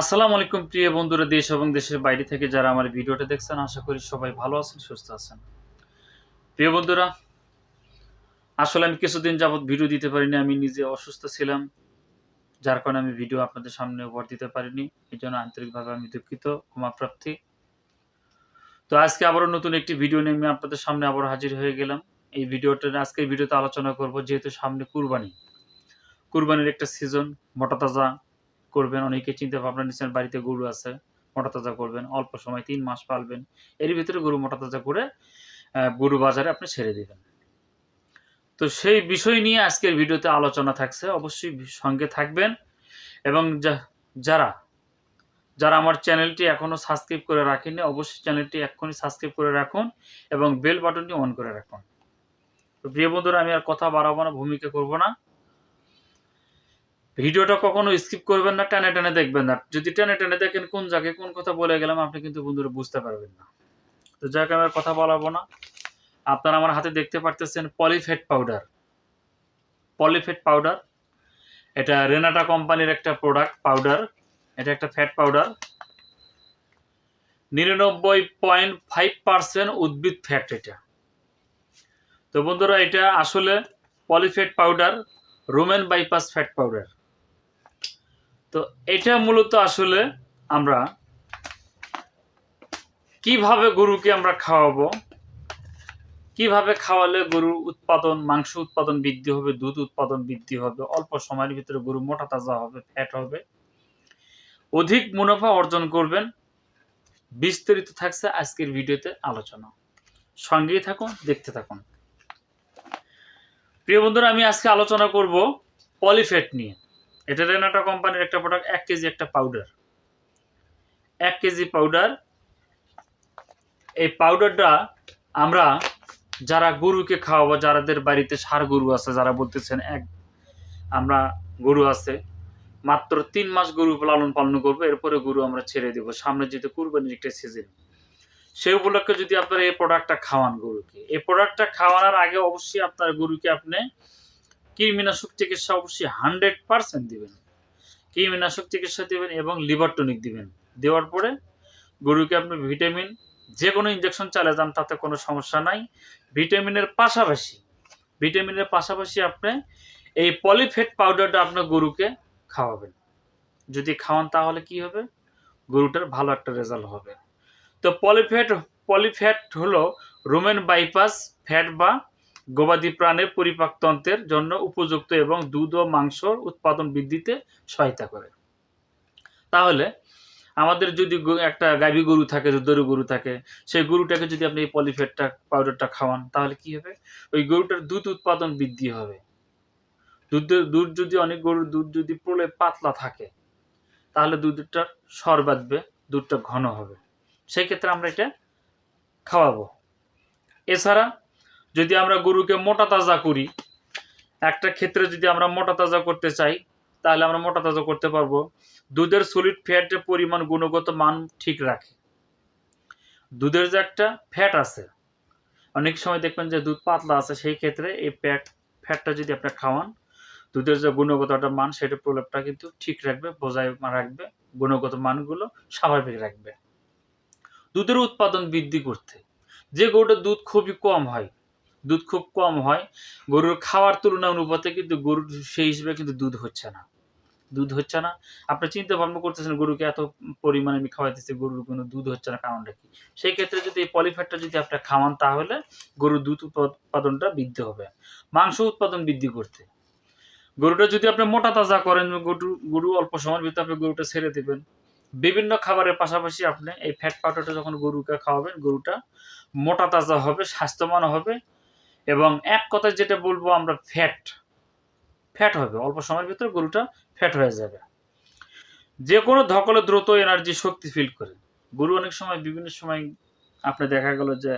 আসসালামু আলাইকুম প্রিয় বন্ধুরা, দেশ এবং দেশের বাইরে থেকে যারা আমার ভিডিওটা দেখছেন, আশা করি সবাই ভালো আছেন, সুস্থ আছেন। প্রিয় বন্ধুরা, আসলে আমি কিছুদিন যাবত ভিডিও দিতে পারিনি, আমি নিজে অসুস্থ ছিলাম, যার কারণে আমি ভিডিও আপনাদের সামনে উপহার দিতে পারিনি, এই জন্য আন্তরিকভাবে আমি দুঃখিত ক্ষমাপ্রার্থী তো আজকে আবারও নতুন একটি ভিডিও নিয়ে আমি আপনাদের সামনে আবার হাজির হয়ে গেলাম। এই ভিডিওটা, আজকের ভিডিওতে আলোচনা করব যেহেতু সামনে কুরবানি। কুরবানির একটা সিজন, মোটা তাজা করবেন, অনেকে চিন্তা ভাবনা নিচ্ছেন, বাড়িতে গরু আছে মোটা তাজা করবেন, অল্প সময় তিন মাস পালবেন, এর ভিতরে গরু মোটা তাজা করে গরু বাজারে আপনি ছেড়ে দেবেন। তো সেই বিষয় নিয়ে আজকের ভিডিওতে আলোচনা থাকছে, অবশ্যই সঙ্গে থাকবেন এবং যারা যারা আমার চ্যানেলটি এখনও সাবস্ক্রাইব করে রাখেননি, অবশ্যই চ্যানেলটি এক্ষুনি সাবস্ক্রাইব করে রাখুন এবং বেল বাটনটি অন করে রাখুন। তো প্রিয় বন্ধুরা, আমি আর কথা বাড়াবো না, ভূমিকা করব না। ভিডিওটা কখনো স্কিপ করবেন না, টেনে টেনে দেখবেন। না যদি টেনে টেনে দেখেন কোন জায়গায় কোন কথা বলে গেলাম, আপনি কিন্তু বন্ধুরা বুঝতে পারবেন না। তো যাক আমি কথা বলাবো না। আপনারা আমার হাতে দেখতে পারতেছেন পলিফেট পাউডার পলিফেট পাউডার এটা রেনাটা কোম্পানির একটা প্রোডাক্ট পাউডার এটা একটা ফ্যাট পাউডার নিরানব্বই পয়েন্ট ফাইভ পার্সেন্ট উদ্ভিদ ফ্যাট এটা। তো বন্ধুরা, এটা আসলে পলিফেট powder rumen bypass fat powder তো এটা মূলত আসলে আমরা কীভাবে গরুকে আমরা খাওয়াবো? কীভাবে খাওয়ালে গরুর উৎপাদন, মাংস উৎপাদন বৃদ্ধি হবে, দুধ উৎপাদন বৃদ্ধি হবে, অল্প সময়ের ভিতরে গরু মোটা তাজা হবে ফ্যাট হবে। অধিক মুনাফা অর্জন করবেন। বিস্তারিত থাকছে আজকের ভিডিওতে আলোচনা। সঙ্গেই থাকুন, দেখতে থাকুন। প্রিয় বন্ধুরা, আমি আজকে আলোচনা করব পলিফেট নিয়ে। এটা রেনাটা কোম্পানির একটা প্রোডাক্ট এক কেজি একটা পাউডার এক কেজি পাউডার এই পাউডারটা আমরা যারা গরুকে খাওয়াবো, যারাদের বাড়িতে সার গরু আছে, যারা বলতেছেন এক, আমরা গরু আছে, মাত্র তিন মাস গরু লালন পালন করব, এরপরে গরু আমরা ছেড়ে দেবো। সামনে যেহেতু কুরবানির একটা সিজন সেই উপলক্ষে যদি আপনারা এই প্রোডাক্টটা খাওয়ান গরুকে। এই প্রোডাক্টটা খাওয়ানোর আগে অবশ্যই আপনার গরুকে আপনি কৃমিনাশক চিকিৎসা অবশ্যই হান্ড্রেড পার্সেন্ট দিবেন। কৃমিনাশক চিকিৎসা দিবেন এবং লিভার টনিক দিবেন। দেওয়ার পরে গরুকে আপনি ভিটামিন যে কোনো ইঞ্জেকশন চালিয়ে যান, তাতে কোনো সমস্যা নাই। ভিটামিনের পাশাপাশি ভিটামিনের পাশাপাশি আপনি এই পলিফেট পাউডারটা আপনার গরুকে খাওয়াবেন। যদি খাওয়ান তাহলে কি হবে? গরুটার ভালো একটা রেজাল্ট হবে। তো পলিফ্যাট পলিফ্যাট হলো রোমেন বাইপাস, ফ্যাট বা গবাদি প্রাণের পরিপাকতন্ত্রের জন্য উপযুক্ত এবং দুধ ও মাংসর উৎপাদন বৃদ্ধিতে সহায়তা করে। তাহলে আমাদের যদি একটা গাভী গরু থাকে দুধের গরু থাকে, সেই গরুটাকে যদি আপনি পলিফেটটা, পাউডারটা খাওয়ান, তাহলে কি হবে? ওই গরুটার দুধ উৎপাদন বৃদ্ধি হবে। দুধ দুধ যদি অনেক গরুর দুধ যদি প্রলে পাতলা থাকে, তাহলে দুধটা সর বাঁধবে, দুধটা ঘন হবে। সেই ক্ষেত্রে আমরা এটা খাওয়াবো। এছাড়া যদি আমরা গরুকে মোটা তাজা করি, একটা ক্ষেত্রে যদি আমরা মোটা তাজা করতে চাই, তাহলে আমরা মোটা তাজা করতে পারব। দুধের সলিড ফ্যাটের পরিমাণ গুণগত মান ঠিক রাখে। দুধের যে একটা ফ্যাট আছে, অনেক সময় দেখবেন যে দুধ পাতলা আছে, সেই ক্ষেত্রে এই ফ্যাট ফ্যাটটা যদি আপনি খাওয়ান, দুধের যে গুণগত একটা মান সেটা প্রলেপটা কিন্তু ঠিক রাখবে, বজায় রাখবে, গুণগত মানগুলো স্বাভাবিক রাখবে। দুধের উৎপাদন বৃদ্ধি করতে। যে গরুটার দুধ খুবই কম হয় দুধ খুব কম হয়। গরুর খাওয়ার তুলনা অনুপাতে কিন্তু গরুর সেই হিসেবে কিন্তু দুধ হচ্ছে না। দুধ হচ্ছে না। আপনি চিন্তা ভাবনা করতেছেন, গরুকে এত পরিমাণে আমি খাওয়াইতেছি, গরুর কোনো দুধ হচ্ছে না, কারণটা কি? সেই ক্ষেত্রে যদি এই পলিফ্যাটটা যদি আপনি খাওয়ান, তাহলে গরুর দুধ উৎপাদনটা বৃদ্ধি হবে। মাংস উৎপাদন বৃদ্ধি করতে। গরুটা যদি আপনি মোটা তাজা করেন, গরু গরু অল্প সময়ের ভিতরে আপনি গরুটা ছেড়ে দেবেন। বিভিন্ন খাবারের পাশাপাশি আপনি এই ফ্যাট পাউডারটা যখন গরুকে খাওয়াবেন, গরুটা মোটা তাজা হবে, স্বাস্থ্যবান হবে। এবং এক কথায় যেটা বলব, আমরা ফ্যাট ফ্যাট হবে। অল্প সময়ের ভিতরে গরুটা ফ্যাট হয়ে যাবে। যে কোনো ধকলে দ্রুত এনার্জি শক্তি ফিল করে গরু অনেক সময় বিভিন্ন সময় আপনি দেখা গেল যে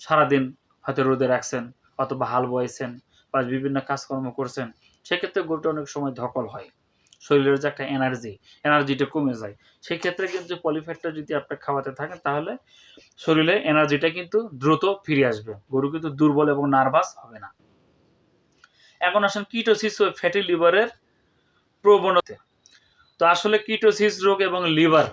সারাদিন হয়তো রোদে রাখছেন অথবা হাল বয়েছেন বা বিভিন্ন কাজকর্ম করছেন, সেক্ষেত্রে গরুটা অনেক সময় ধকল হয়। শরীরের যে একটা এনার্জি এনার্জিটা কমে যায়। সেই ক্ষেত্রে কিন্তু পলিফ্যাটটা যদি আপনি খাওয়াতে থাকেন, তাহলে শরীরে এনার্জিটা কিন্তু দ্রুত ফিরে আসবে। গরু কিন্তু দুর্বল এবং নার্ভাস হবে না। এখন আসেন কিটোসিস ও ফ্যাটি লিভারের প্রবণতা। তো আসলে কিটোসিস রোগ এবং লিভার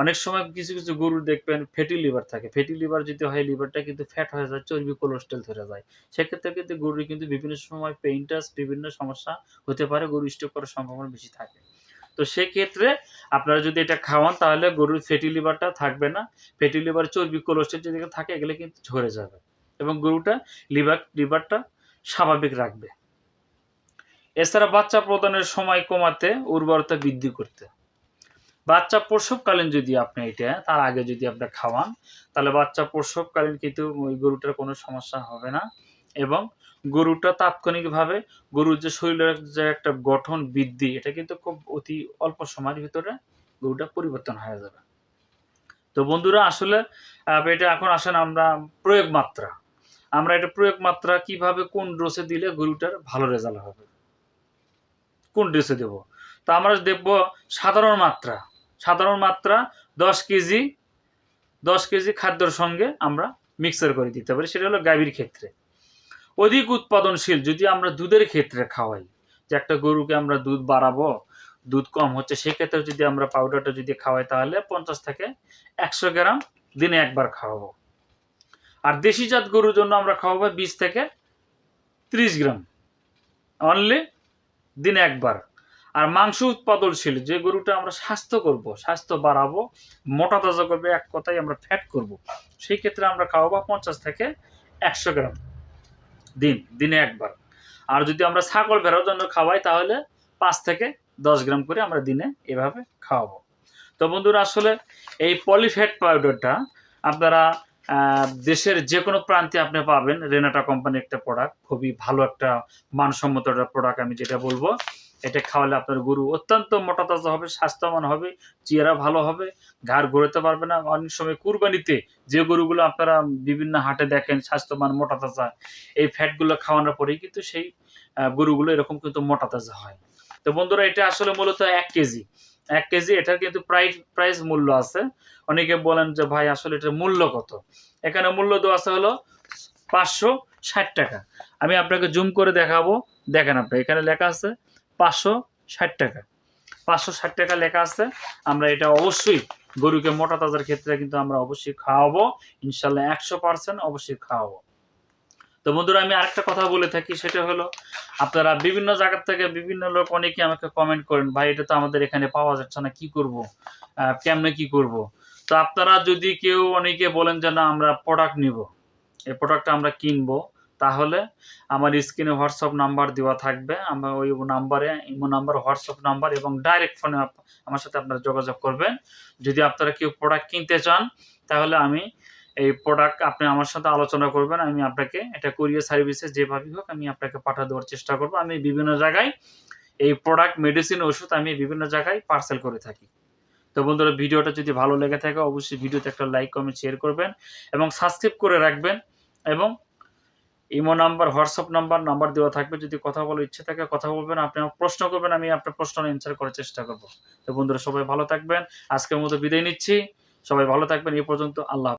অনেক সময় কিছু কিছু গরুর দেখবেন ফ্যাটি লিভার থাকে। ফ্যাটি লিভার যদি হয় লিভারটা কিন্তু ফ্যাট হয়ে যায়, চর্বি কোলেস্ট্রল ধরে যায়। সেক্ষেত্রে কিন্তু গরুর কিন্তু বিভিন্ন সময় পেইন্টাস বিভিন্ন সমস্যা হতে পারে, গরু স্ট্রোক করার সম্ভাবনা বেশি থাকে। তো সেক্ষেত্রে আপনারা যদি এটা খাওয়ান, তাহলে গরুর ফ্যাটি লিভারটা থাকবে না। ফ্যাটি লিভার চর্বি কোলেস্ট্রল যদি থাকে, এগুলো কিন্তু ঝরে যাবে এবং গরুটা লিভার লিভারটা স্বাভাবিক রাখবে। এছাড়া বাচ্চা প্রদানের সময় কমাতে উর্বরতা বৃদ্ধি করতে। বাচ্চা প্রসবকালীন যদি আপনি এটা, তার আগে যদি আপনি খাওয়ান, তাহলে বাচ্চা প্রসবকালীন কিন্তু ওই গরুটার কোনো সমস্যা হবে না। এবং গরুটা তাৎক্ষণিকভাবে গরুর যে শরীরের যে একটা গঠন বৃদ্ধি, এটা কিন্তু খুব অতি অল্প সময়ের ভিতরে গরুটা পরিবর্তন হয়ে যাবে। তো বন্ধুরা, আসলে এটা এখন আসেন আমরা প্রয়োগ মাত্রা। আমরা এটা প্রয়োগ মাত্রা কীভাবে, কোন ডোসে দিলে গরুটার ভালো রেজাল্ট হবে? কোন ডোসে দেব? তো আমরা দেখব সাধারণ মাত্রা। সাধারণ মাত্রা দশ কেজি দশ কেজি খাদ্যর সঙ্গে আমরা মিক্সার করে দিতে পারি, সেটা হলো গাভীর ক্ষেত্রে। অধিক উৎপাদনশীল যদি আমরা দুধের ক্ষেত্রে খাওয়াই, যে একটা গরুকে আমরা দুধ বাড়াবো, দুধ কম হচ্ছে সেক্ষেত্রে যদি আমরা পাউডারটা যদি খাওয়াই, তাহলে পঞ্চাশ থেকে একশো গ্রাম দিনে একবার খাওয়াবো। আর দেশি জাত গরুর জন্য আমরা খাওয়াবো বিশ থেকে ত্রিশ গ্রাম। অনলি দিনে একবার। আর মাংস উৎপাদনশীল, যে গরুটা আমরা স্বাস্থ্য করব, স্বাস্থ্য বাড়াবো, মোটা তাজা করবে, এক কথায় আমরা ফ্যাট করব, সেই ক্ষেত্রে আমরা খাওয়াবো পঞ্চাশ থেকে একশো গ্রাম দিন, দিনে একবার। আর যদি আমরা ছাগল ভেড়ার জন্য খাওয়াই, তাহলে পাঁচ থেকে দশ গ্রাম করে আমরা দিনে এভাবে খাওয়াবো। তো বন্ধুরা, আসলে এই পলিফ্যাট পাউডারটা আপনারা দেশের যে কোনো প্রান্তে আপনি পাবেন। রেনাটা কোম্পানির একটা প্রোডাক্ট খুবই ভালো একটা মানসম্মত একটা প্রোডাক্ট আমি যেটা বলব। এটা খাওয়ালে আপনার গরু অত্যন্ত মোটা তাজা হবে, স্বাস্থ্যবান হবে, চেহারা ভালো হবে, ঘাড় ঘোরাতে পারবে না। অনেক সময় কুরবানিতে যে গরুগুলো আপনারা বিভিন্ন হাটে দেখেন, স্বাস্থ্যবান, মোটা তাজা, এই ফ্যাটগুলো খাওয়ানোর পরেই কিন্তু সেই গরুগুলো এরকম কিন্তু মোটা তাজা হয়। তো বন্ধুরা, এটা আসলে মূলত এক কেজি। এক কেজি, এটার কিন্তু প্রাইস প্রাইস মূল্য আছে। অনেকে বলেন যে, ভাই, আসলে এটার মূল্য কত? এখানে মূল্য দেওয়া আছে হলো পাঁচশো ষাট টাকা। আমি আপনাকে জুম করে দেখাবো। দেখেন আপনি, এখানে লেখা আছে পাঁচশো ষাট টাকা। পাঁচশো ষাট টাকা লেখা আছে। আমরা এটা অবশ্যই গরুকে মোটা তাজার ক্ষেত্রে কিন্তু আমরা অবশ্যই খাওয়াবো। ইনশাল্লাহ একশো পার্সেন্ট অবশ্যই খাওয়াবো। তো বন্ধুরা, আমি আরেকটা কথা বলে থাকি, সেটা হলো আপনারা বিভিন্ন জায়গা থেকে বিভিন্ন লোক অনেকে আমাকে কমেন্ট করেন, ভাই, এটা তো আমাদের এখানে পাওয়া যাচ্ছে না, কি করব? কেমনে কি করব? তো আপনারা যদি কেউ অনেকে বলেন যে, না, আমরা প্রোডাক্ট নিব। এই প্রোডাক্টটা আমরা কিনবো। তাহলে আমার স্ক্রিনে হোয়াটসঅ্যাপ নাম্বার দেওয়া থাকবে। আমার ওই নাম্বারে, ইমো নাম্বার, হোয়াটসঅ্যাপ নাম্বার এবং ডাইরেক্ট ফোনে আমার সাথে আপনারা যোগাযোগ করবেন। যদি আপনারা কেউ প্রোডাক্ট কিনতে চান, তাহলে আমি এই প্রোডাক্ট আপনি আমার সাথে আলোচনা করবেন। আমি আপনাকে এটা কুরিয়ার সার্ভিসে যেভাবেই হোক আমি আপনাকে পাঠা দেওয়ার চেষ্টা করব। আমি বিভিন্ন জায়গায় এই প্রোডাক্ট মেডিসিন ওষুধ আমি বিভিন্ন জায়গায় পার্সেল করে থাকি। তো বন্ধুরা, ভিডিওটা যদি ভালো লেগে থাকে, অবশ্যই ভিডিওতে একটা লাইক কমেন্ট শেয়ার করবেন এবং সাবস্ক্রাইব করে রাখবেন এবং imo number, WhatsApp number number দেওয়া থাকবে। যদি কথা বলার ইচ্ছে থাকে, কথা বলবেন, আপনি আমার প্রশ্ন করবেন, আমি আপনার প্রশ্ন অ্যান্সার করার চেষ্টা করব। তো বন্ধুরা, সবাই ভালো থাকবেন। আজকের মতো বিদায় নিচ্ছি। সবাই ভালো থাকবেন। এই পর্যন্ত আল্লাহ।